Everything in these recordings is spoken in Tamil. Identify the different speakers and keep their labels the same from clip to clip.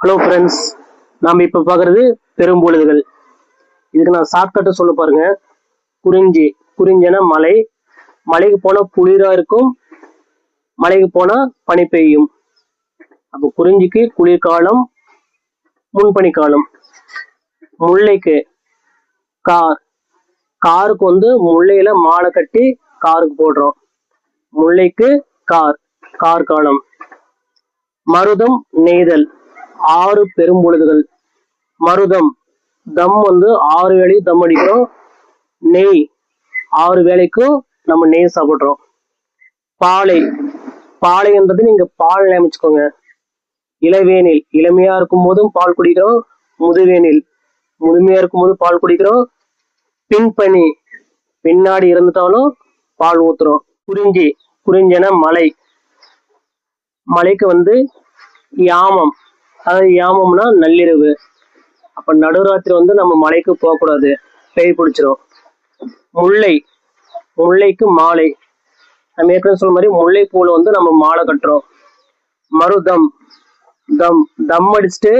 Speaker 1: ஹலோ ஃப்ரெண்ட்ஸ் நாம் இப்போ பார்க்குறது பெரும்பொழுதுகள் இதுக்கு நான் ஷார்ட்கட்டை சொல்ல பாருங்க. குறிஞ்சி குறிஞ்சினா மலை. மலைக்கு போனால் குளிராக இருக்கும். மலைக்கு போனால் பனி பெய்யும். அப்போ குறிஞ்சிக்கு குளிர்காலம் முன்பனி காலம் முல்லைக்கு கார் காருக்கு வந்து முல்லையில் மாலை கட்டி காருக்கு போடுறோம். முல்லைக்கு கார் கார் காலம் மருதம் நெய்தல். ஆறு பெரும்பொழுதுகள். மருதம். தம் வந்து ஆறு வேலையும் தம் அடிக்கிறோம். நெய். ஆறு வேளைக்கும் நம்ம நெய் சாப்பிட்றோம். பாலை. பாலைன்றது நீங்க பால் நியமிச்சுக்கோங்க. இளவேனில். இளமையா இருக்கும் போதும் பால் குடிக்கிறோம். முதுவேனில். முதுமையா இருக்கும் போது பால் குடிக்கிறோம். பின்பனி. பின்னாடி இருந்துட்டாலும் பால் ஊத்துறோம். குறிஞ்சி. குறிஞ்சன மலை. மலைக்கு வந்து யாமம். அதாவது யாமம்னா நள்ளிரவு. அப்ப நடுராத்திரி வந்து நம்ம மலைக்கு போகக்கூடாது. பேய் பிடிச்சிரும். முல்லை. முல்லைக்கு மாலை. நம்ம ஏற்கனவே சொல்ல மாதிரி முல்லை பூவில் வந்து நம்ம மாலை கட்டுறோம். மருதம். தம். தம் அடிச்சுட்டு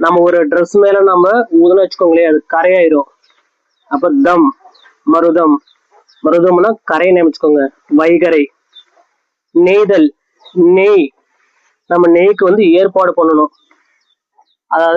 Speaker 1: நம்ம ஒரு ட்ரெஸ் மேல நம்ம ஊதுன்னு வச்சுக்கோங்களேன் அது கரையாயிரும். அப்ப தம் மருதம். மருதம்னா கரையை நியமிச்சுக்கோங்க வைகரை. நெய்தல். நெய். நம்ம நெய்க்கு வந்து ஏற்பாடு பண்ணணும். அதாவது